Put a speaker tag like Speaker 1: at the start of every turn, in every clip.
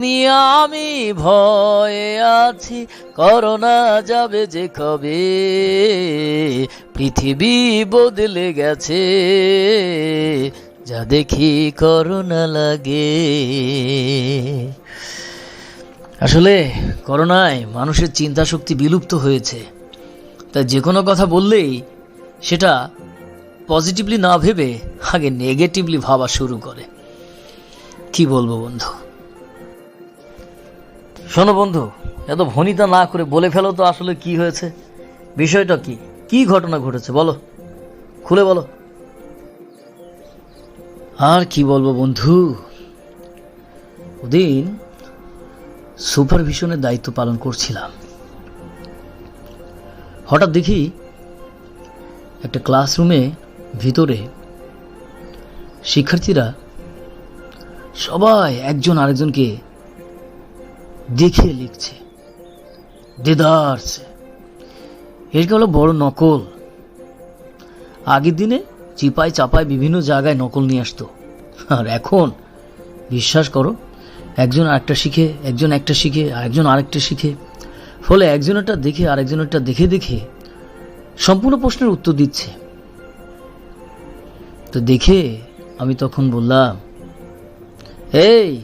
Speaker 1: আমি ভয়ে আছি, করোনা যাবে যে কবে? পৃথিবী বদলে গেছে, যা দেখি করোনা লাগে। আসলে করোনায় মানুষের চিন্তা শক্তি বিলুপ্ত হয়েছে। তাই যে কোনো কথা বললেই সেটা পজিটিভলি না ভেবে আগে নেগেটিভলি ভাবা শুরু করে। কি বলব বন্ধু? শোনো বন্ধু, এত ভনিতা না করে বলে ফেলো তো আসলে কি হয়েছে। বিষয়টা কি? কি ঘটনা ঘটেছে বলো? খুলে বলো। আর কি বলব বন্ধু? ওদিন সুপারভিশনের দায়িত্ব পালন করছিলাম। হঠাৎ দেখি একটা ক্লাসরুমে ভিতরে শিক্ষার্থীরা সবাই একজন আরেকজনকে দেখে লিখছে। দেদারছে এর হলো বড় নকল। আগের দিনে চিপায় চাপায় বিভিন্ন জায়গায় নকল নিয়ে আসতো। আর এখন, বিশ্বাস করো, একজন আরেকটা শিখে, একজন একটা শিখে, আরেকজন আরেকটা শিখে। ফলে একজনেরটা দেখে, আরেকজনেরটা দেখে দেখে সম্পূর্ণ প্রশ্নের উত্তর দিচ্ছে। তো দেখে আমি তখন বললাম, এই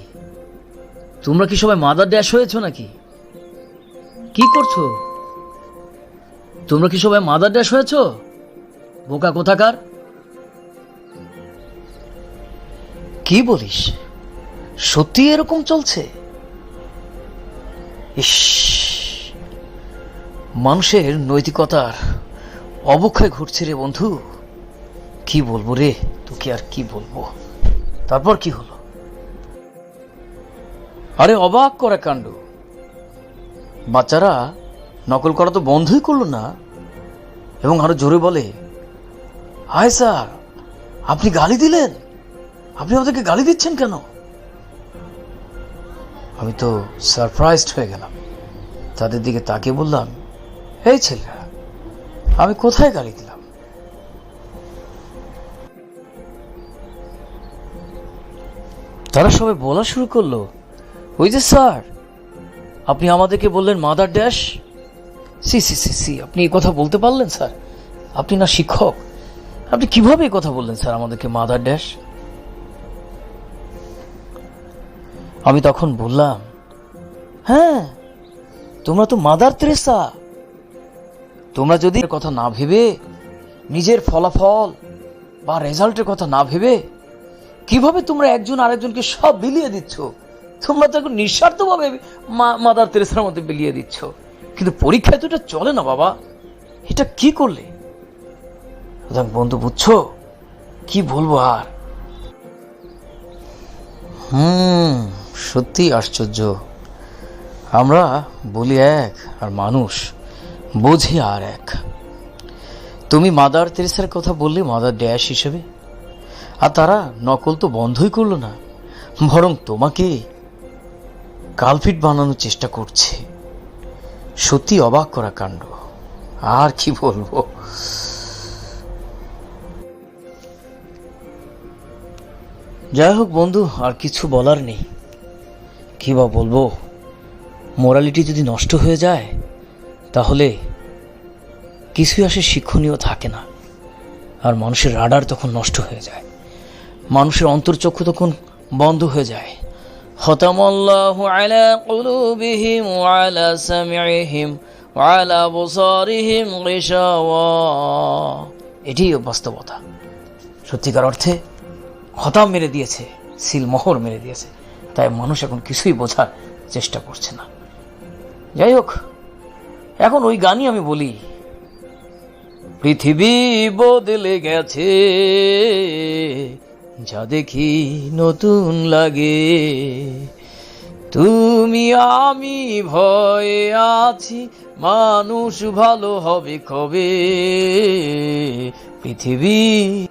Speaker 1: তোমরা কি সবাই মাদার ড্যাশ হয়েছো নাকি? কি করছ? তোমরা কি সবাই মাদার ড্যাশ হয়েছো? বোকা কোথাকার? কি বলিস? সত্যি এরকম চলছে? ইস, মানুষের নৈতিকতার অবক্ষয় ঘটছে রে বন্ধু। কি বলব রে? তোকে আর কি বলব? তারপর কি হলো? আরে অবাক করা কাণ্ড। বাচ্চারা নকল করা তো বন্ধই করল না। এবং আরও জোরে বলে, হায় স্যার, আপনি গালি দিলেন? আপনি আমাদেরকে গালি দিচ্ছেন কেন? আমি তো সারপ্রাইজড হয়ে গেলাম। তাদের দিকে তাকিয়ে বললাম, এই ছেলেরা, আমি কোথায় গালি দিলাম? তারা সবাই বলা শুরু করল ওই যে স্যার আপনি আমাদেরকে বললেন mother dash C C C C, আপনি এই কথা বলতে পারলেন, স্যার? আপনি না শিক্ষক। আপনি কীভাবে এই কথা বললেন, স্যার, আমাদেরকে মাদার ড্যাশ আমি তখন বললাম হ্যাঁ তোমরা তো মাদার তেরেসা। তোমরা যদি কথা না ভেবে, নিজের ফলাফল বা রেজাল্টের কথা না ভেবে, কীভাবে তোমরা একজন আরেকজনকে সব বিলিয়ে দিচ্ছ? তোমরা তো এখন নিঃস্বার্থভাবে মাদার তেরেসার মধ্যে বিলিয়ে দিচ্ছ। কিন্তু পরীক্ষায় তো এটা চলে না বাবা। এটা কি করলে? বন্ধু, বুঝছ? কি বলব আর? হুম সত্যি আশ্চর্য। আমরা বলি এক আর মানুষ বোঝে আর এক। তুমি মাদার তেরেসার কথা বললে মাদার ড্যাশ হিসেবে? আর তারা নকল তো বন্ধই করল না। বরং তোমাকে কালফিট বানানোর চেষ্টা করছে। সত্যি অবাক করা কাণ্ড। আর কি বলব? যাই হোক বন্ধু, আর কিছু বলার নেই। কি বা বলব? মোরালিটি যদি নষ্ট হয়ে যায়, তাহলে কিছুই আসে শিক্ষণীয় থাকে না। আর মানুষের রাডার তখন নষ্ট হয়ে যায়। মানুষের অন্তর্চক্ষু তখন বন্ধ হয়ে যায়। আলা কুলুবিহিম ওয়া আলা সামিইহিম ওয়া আলা বুসারিহিম গিশাওয়া এটাই বাস্তবতা। সত্যিকার অর্থে হতাম মেরে দিয়েছে সিল মোহর মেরে দিয়েছে। তাই মানুষ এখন কিছুই বোঝার চেষ্টা করছে না। যাই হোক, এখন ওই গানই আমি বলি, পৃথিবী বদলে গেছে যা দেখি নতুন লাগে তুমি আমি ভয়ে আছি মানুষ ভালো হবে কবে? পৃথিবী